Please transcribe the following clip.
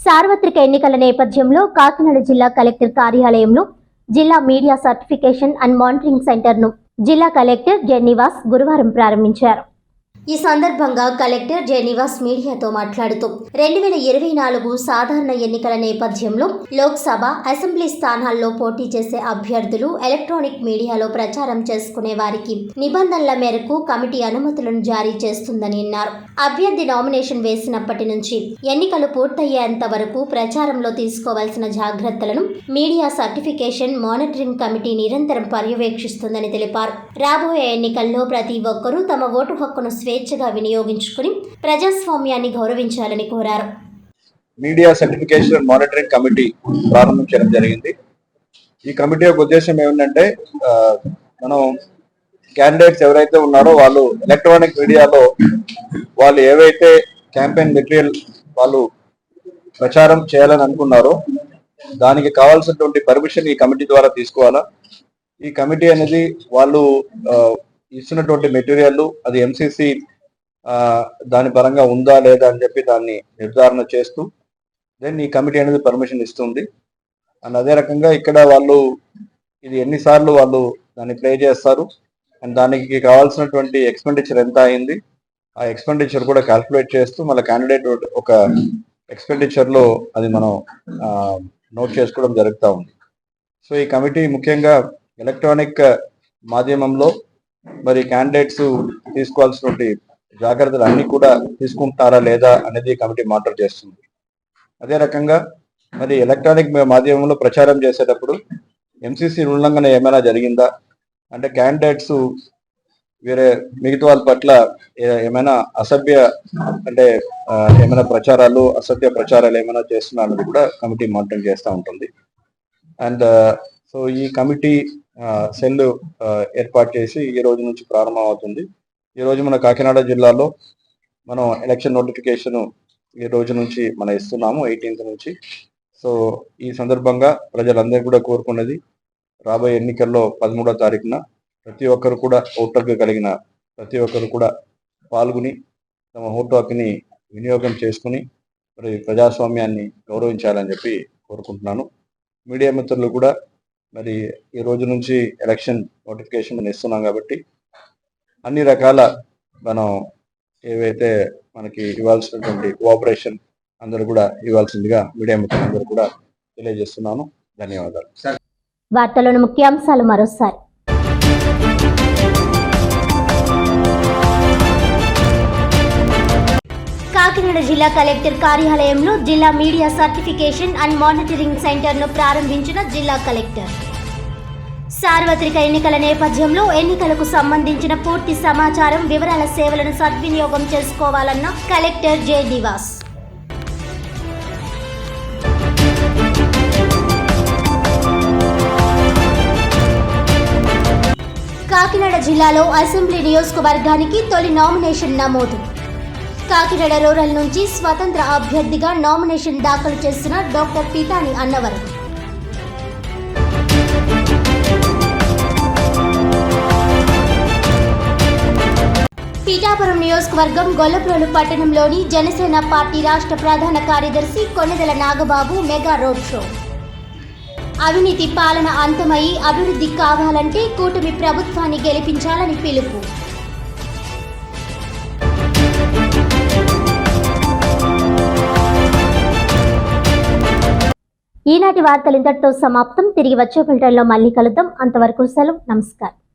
సార్వత్రిక ఎన్నికల నేపథ్యంలో కాకినాడ జిల్లా కలెక్టర్ కార్యాలయంలో జిల్లా మీడియా సర్టిఫికేషన్ అండ్ మానిటరింగ్ సెంటర్ను జిల్లా కలెక్టర్ జెన్నివాస్ గురువారం ప్రారంభించారు. ఈ సందర్భంగా కలెక్టర్ జెనివాస్ మీడియాతో మాట్లాడుతూ రెండు వేల ఇరవై నాలుగు సాధారణ ఎన్నికల నేపథ్యంలో లోక్సభ అసెంబ్లీ స్థానాల్లో పోటీ చేసే అభ్యర్థులు ఎలక్ట్రానిక్ మీడియాలో ప్రచారం చేసుకునే వారికి నిబంధనల మేరకు కమిటీ అనుమతులను జారీ చేస్తుందని అన్నారు. అభ్యర్థి నామినేషన్ వేసినప్పటి నుంచి ఎన్నికలు పూర్తయ్యేంత వరకు ప్రచారంలో తీసుకోవాల్సిన జాగ్రత్తలను మీడియా సర్టిఫికేషన్ మానిటరింగ్ కమిటీ నిరంతరం పర్యవేక్షిస్తుందని తెలిపారు. రాబోయే ఎన్నికల్లో ప్రతి ఒక్కరూ తమ ఓటు హక్కును స్వే స్వేచ్ఛగా వినియోగించుకుని ప్రజాస్వామ్యాన్ని గౌరవించాలని కోరారు. మీడియా సర్టిఫికేషన్ మానిటరింగ్ కమిటీ ప్రారంభించడం జరిగింది. ఈ కమిటీ యొక్క ఉద్దేశం ఏమిటంటే మనం క్యాండిడేట్స్ ఎవరైతే ఉన్నారో వాళ్ళు ఎలక్ట్రానిక్ మీడియాలో వాళ్ళు ఏవైతే క్యాంపెయిన్ మెటీరియల్ వాళ్ళు ప్రచారం చేయాలని అనుకున్నారో దానికి కావాల్సినటువంటి పర్మిషన్ ఈ కమిటీ ద్వారా తీసుకోవాలా? ఈ కమిటీ అనేది వాళ్ళు ఇస్తున్నటువంటి మెటీరియల్ అది ఎంసీసీ దాని పరంగా ఉందా లేదా అని చెప్పి దాన్ని నిర్ధారణ చేస్తూ దెన్ ఈ కమిటీ అనేది పర్మిషన్ ఇస్తుంది. అండ్ అదే రకంగా ఇక్కడ వాళ్ళు ఇది ఎన్నిసార్లు వాళ్ళు దాన్ని ప్లే చేస్తారు. అండ్ దానికి కావాల్సినటువంటి ఎక్స్పెండిచర్ ఎంత అయింది ఆ ఎక్స్పెండిచర్ కూడా క్యాల్కులేట్ చేస్తూ మళ్ళీ క్యాండిడేట్ ఒక ఎక్స్పెండిచర్లో అది మనం నోట్ చేసుకోవడం జరుగుతూ ఉంది. సో ఈ కమిటీ ముఖ్యంగా ఎలక్ట్రానిక్ మాధ్యమంలో మరి క్యాండిడేట్స్ తీసుకోవాల్సినటువంటి జాగ్రత్తలు అన్ని కూడా తీసుకుంటారా లేదా అనేది కమిటీ మాటర్ చేస్తుంది. అదే రకంగా మరి ఎలక్ట్రానిక్ మాధ్యమంలో ప్రచారం చేసేటప్పుడు ఎంసీసీ ఉల్లంఘన ఏమైనా జరిగిందా? అంటే క్యాండిడేట్స్ వేరే మిగతా వాళ్ళ పట్ల ఏమైనా అసభ్య అంటే ఏమైనా ప్రచారాలు అసభ్య ప్రచారాలు ఏమైనా చేస్తున్నా అన్నది కూడా కమిటీ మానిటరింగ్ చేస్తూ ఉంటుంది. అండ్ సో ఈ కమిటీ సెల్ ఏర్పాటు చేసి ఈ రోజు నుంచి ప్రారంభం అవుతుంది ఈ రోజు మన కాకినాడ జిల్లాలో మనం ఎలక్షన్ నోటిఫికేషన్ ఈ రోజు నుంచి మనం ఇస్తున్నాము ఎయిటీన్త్ నుంచి. సో ఈ సందర్భంగా ప్రజలందరూ కూడా కోరుకున్నది రాబోయే ఎన్నికల్లో పదమూడో తారీఖున ప్రతి ఒక్కరు కూడా ఓటర్గా కలిగిన ప్రతి ఒక్కరు కూడా పాల్గొని తమ ఓటు హక్కుని వినియోగం చేసుకుని మరి ప్రజాస్వామ్యాన్ని గౌరవించాలని చెప్పి కోరుకుంటున్నాను. మీడియా మిత్రులు కూడా మరి ఈ రోజు నుంచి ఎలక్షన్ నోటిఫికేషన్ మనం ఇస్తున్నాం కాబట్టి అన్ని రకాల మనం ఏవైతే మనకి ఇవ్వాల్సినటువంటి కోఆపరేషన్ అందరూ కూడా ఇవ్వాల్సిందిగా మీడియా మిత్రులందరూ కూడా తెలియజేస్తున్నాను. ధన్యవాదాలు. వార్తలను ముఖ్యాంశాలు మరోసారి. కాకినాడ జిల్లా కలెక్టర్ కార్యాలయంలో జిల్లా మీడియా సర్టిఫికేషన్ అండ్ మానిటరింగ్ సెంటర్ను ప్రారంభించిన జిల్లా కలెక్టర్. సార్వత్రిక ఎన్నికల నేపథ్యంలో ఎన్నికలకు సంబంధించిన పూర్తి సమాచారం వివరాల సేవలను సద్వినియోగం చేసుకోవాలన్న కలెక్టర్ జె. దివాస్. కాకినాడ జిల్లాలో అసెంబ్లీ నియోజకవర్గానికి తొలి నామినేషన్ నమోదు. కాకినాడ రూరల్ నుంచి స్వతంత్ర అభ్యర్థిగా నామినేషన్ దాఖలు చేసిన డాక్టర్ పీతాని అన్నవరం. పీఠాపురం నియోజకవర్గం గొల్లప్రోలు పట్టణంలోని జనసేన పార్టీ రాష్ట్ర ప్రధాన కార్యదర్శి Konidela Nagababu mega road show. అవినీతి పాలన అంతమై అభివృద్ధి కావాలంటే కూటమి ప్రభుత్వాన్ని గెలిపించాలని పిలుపు. ఈనాటి వార్తలు ఇంతటితో సమాప్తం. తిరిగి వచ్చే ఫిల్టర్లో మళ్ళీ కలుద్దాం. అంతవరకు సెలవు. నమస్కారం.